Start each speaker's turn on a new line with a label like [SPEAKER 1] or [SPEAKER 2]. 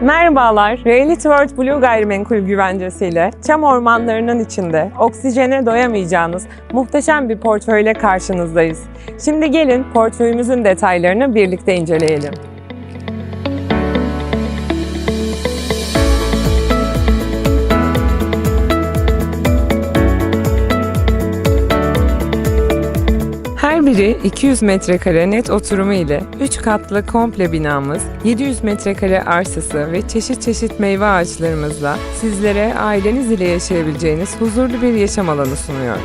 [SPEAKER 1] Merhabalar, Reality World Blue Gayrimenkul güvencesiyle çam ormanlarının içinde oksijene doyamayacağınız muhteşem bir portföyle karşınızdayız. Şimdi gelin portföyümüzün detaylarını birlikte inceleyelim. Her biri 200 metrekare net oturumu ile 3 katlı komple binamız, 700 metrekare arsası ve çeşit çeşit meyve ağaçlarımızla sizlere aileniz ile yaşayabileceğiniz huzurlu bir yaşam alanı sunuyor.